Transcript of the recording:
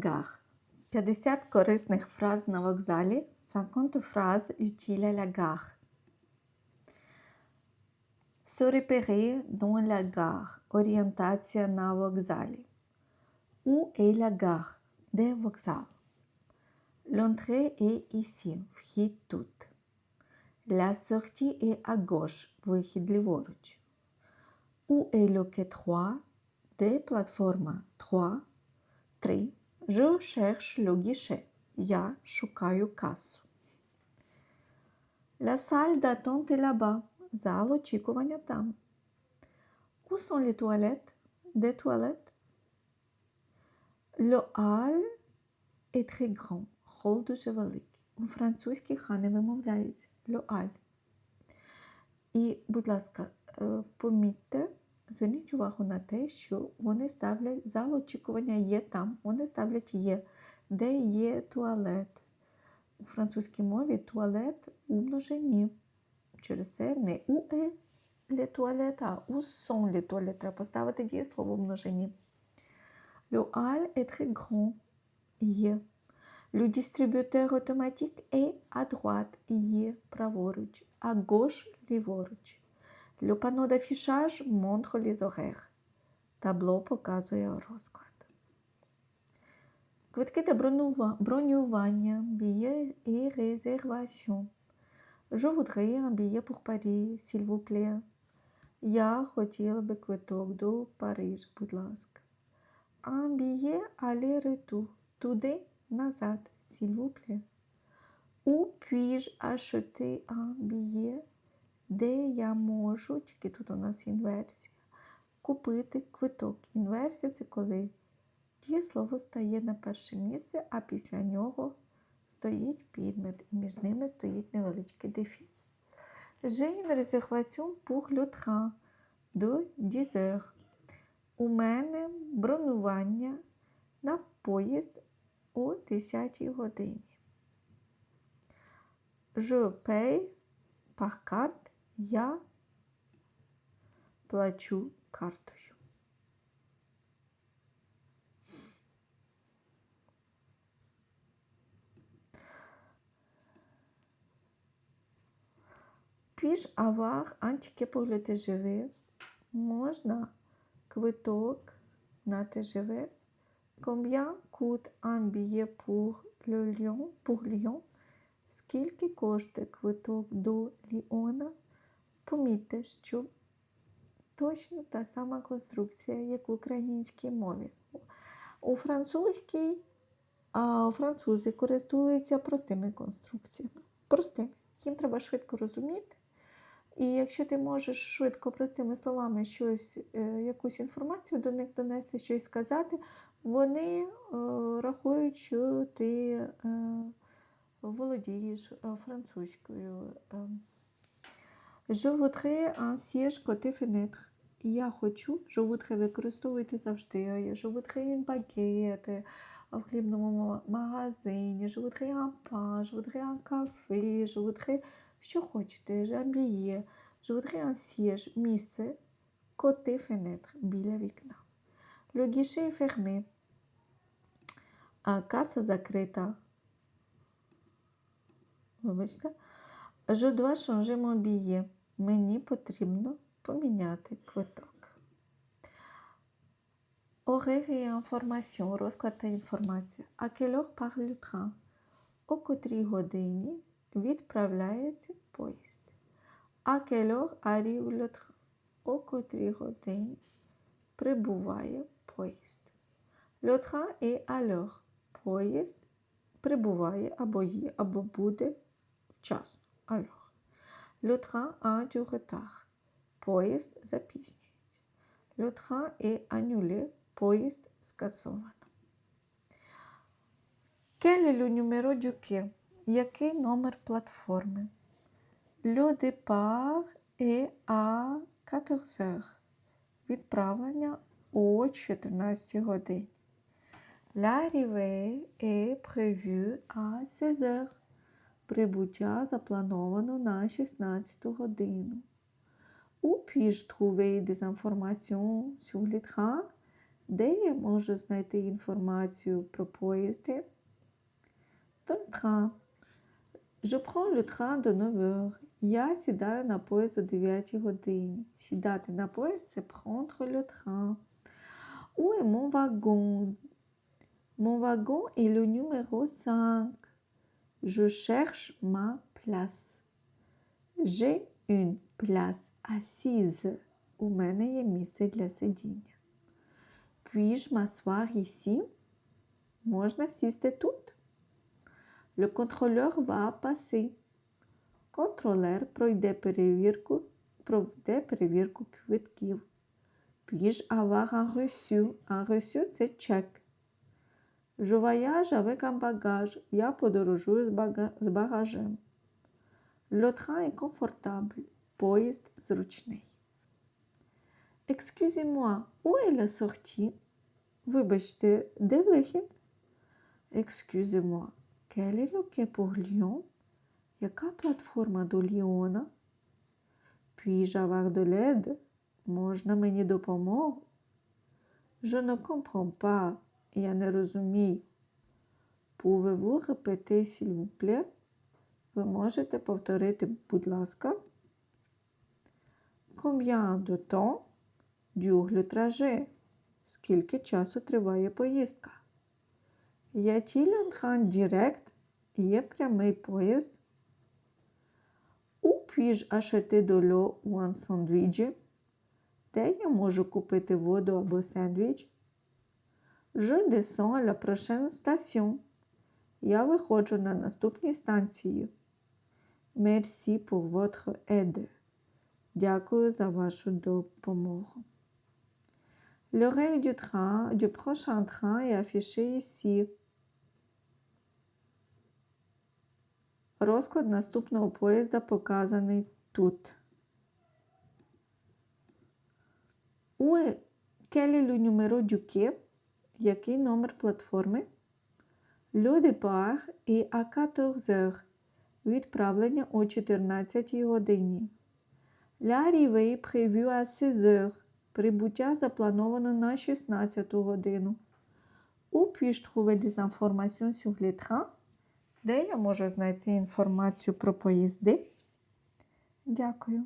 gare. 50 корисних фраз на вокзалі. 50 phrases utiles à la gare. Se repérer dans la gare. Орієнтація на вокзалі. Où est la gare? Де вокзал? L'entrée est ici. Вхід тут. La sortie est à gauche. Вихід ліворуч. Où est le quai 3? Де платформа 3? 3. Je cherche le guichet. Я шукаю касу. La salle d'attente est là-bas. Зал очікування там. Où sont les toilettes? Де туалет? Le hall est très grand. Хол дуже великий. У французькій ха не вимовляється. Le hall. І, будь ласка, е, помітьте, зверніть увагу на те, що вони ставлять зал очікування є там. Вони ставлять є, де є туалет. У французькій мові туалет у множині. Через це не у е ле туалет, а у сон ле туалет. Треба поставити дієслово в множині. Le hall est très grand. Є. Le distributeur automatique est à droite. Є праворуч. À gauche ліворуч. Le panneau d'affichage montre les horaires. Табло показує розклад. Квитки та бронювання, billets et réservations. Je voudrais un billet pour Paris, s'il vous plaît. Я хотіла би квиток до Париж, будь ласка. Un billet aller-retour. Туди, назад, s'il vous plaît. Où puis-je acheter un billet? Де я можу, тільки тут у нас інверсія, купити квиток. Інверсія це коли дієслово стає на перше місце, а після нього стоїть підмет, і між ними стоїть невеличкий дефіс. Réservation pour le train de 10 heures. У мене бронювання на поїзд о 10 годині. Je paye. Я плачу картою. Un ticket pour le TGV? Можна квиток на ТЖВ? Combien coûte un billet pour le Lyon? Скільки коштує квиток до Ліона? Помітьте, що точно та сама конструкція, як в українській мові. У французькій а французи користуються простими конструкціями. Простими. Їм треба швидко розуміти. І якщо ти можеш швидко простими словами щось, е, якусь інформацію до них донести, щось сказати, вони е, рахують, що ти е, володієш французькою. е. Je voudrais un siège côté fenêtre. Я хочу, je voudrais використовуйте завжди. Je voudrais une baguette в хлібному магазині. Je voudrais un pain, je voudrais un café, je voudrais що хочете, un billet. Je voudrais un siège, місце côté fenêtre, біля вікна. Le guichet est fermé. А каса закрита. Вибачте. Je dois changer mon billet. Мені потрібно поміняти квиток. Et information, розклад та інформація. Heure le train? О котрій годині відправляється поїзд. Heure arrive le train? О котрій годині прибуває поїзд. Est à l'heure. Поїзд прибуває або є, або буде вчасно. Alors. Le train a du retard. Поїзд запізнюється. Le train est annulé. Поїзд скасовано. Quel est le numéro du quai? Який номер платформи? Le départ est à 14 heures. Відправлення о 14 годині. L'arrivée est prévue à 16 heures. Прибуття заплановано на 16 годину. Où puis-je trouver des informations sur les trains? Де я можу знайти інформацію про поїзди? Dans le train. Je prends le train de 9 heures. Я сідаю на поїзд о 9 годині. Сідати на поїзд це prendre le train. Où est mon wagon? Mon wagon est le numéro 5. Je cherche ma place. J'ai une place assise. У мене є місце для сидіння. Puis-je m'asseoir ici? Можна сісти тут. Le contrôleur va passer. Контролер пройде перевірку, проведе перевірку квитків. Puis-je avoir un reçu? Un reçu – це чек. Je voyage avec un bagage. Я подорожую з, бага... з багажем. Le train est confortable. Поїзд зручний. Excusez-moi, où est la sortie? Вибачте, де вихід? Excusez-moi, quel est le quai pour Lyon? Яка платформа до Ліона? Puis-je avoir de l'aide? Можна мені допомогу? Je ne comprends pas. Я не розумію. Pouvez-vous répéter, s'il? Ви можете повторити, будь ласка. Combien de temps dure le? Скільки часу триває поїздка? Un train direct? Є прямий поїзд? Où puis-je acheter de sandwich? Де я можу купити воду або сендвіч? Je descends à la prochaine station. Я виходжу на наступній станції. Merci pour votre aide. Дякую за вашу допомогу. L'horaire du train, du prochain train est affiché ici. Розклад наступного поїзда показаний тут. Où est, quel est le numéro du quai? Який номер платформи? Le départ est à 14 heures. Відправлення о 14 годині. L'arrivée prévue à 16 heures. Прибуття заплановано на 16 годину. Où puis-je? Де я можу знайти інформацію про поїзди? Дякую.